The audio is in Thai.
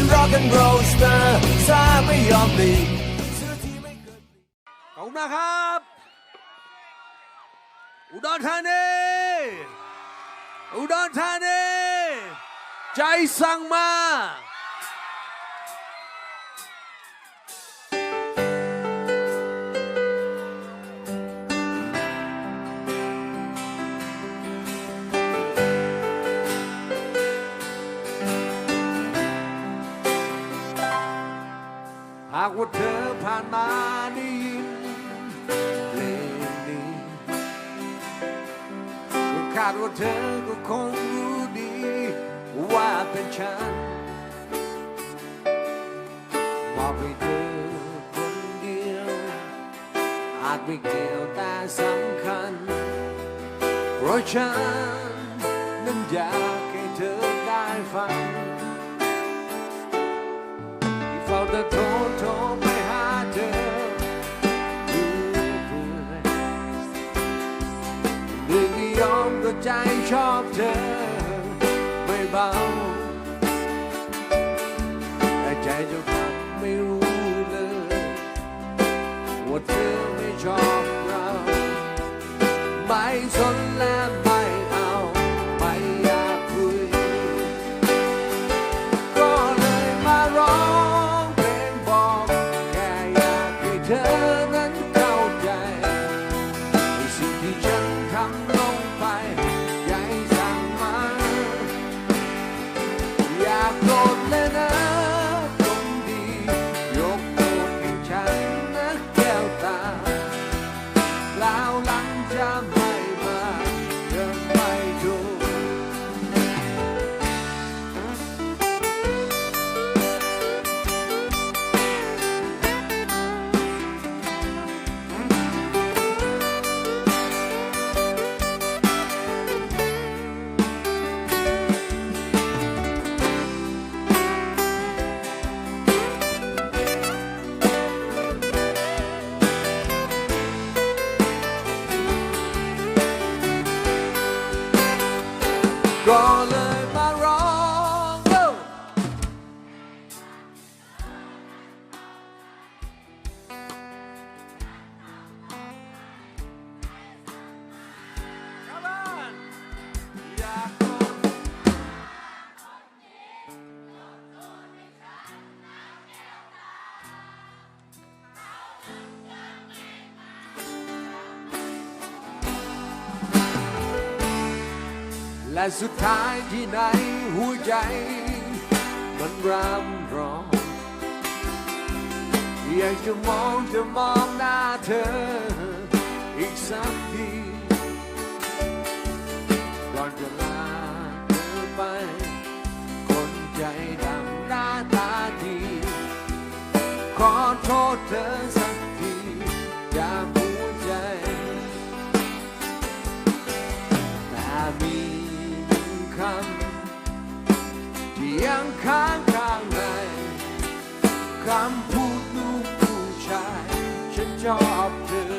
เป็นร็อกแอนด์โรสเตอร์ซาไม่ยอมหลีกซื้อที่ไม่เคยขอบคุณมากครับ อุดรธานีอุดรธานีใจสั่งมา หากว่าเธอผ่านมาได้ยินเพลงนี้ก็คาดว่าเธอก็คงรู้ดี ว่าเป็นฉันมอบให้เธอคนเดียว อาจไม่เกี่ยวแต่สำคัญ เพราะฉันนั้นอยากให้เธอได้ฟังที่เใจชอบเธอไม่เบา ก็ และสุดท้ายที่ไหนหัวใจ มันรำร้องอยากจะมองจะมองหน้าเธอ อีกสักทีก่อนจะลาเธอไป คนใจดำหน้าตาดี ขอโทษเธอสัก คำที่ยังค้างกลางในคำพูดลูกผู้ชายฉันชอบเธอ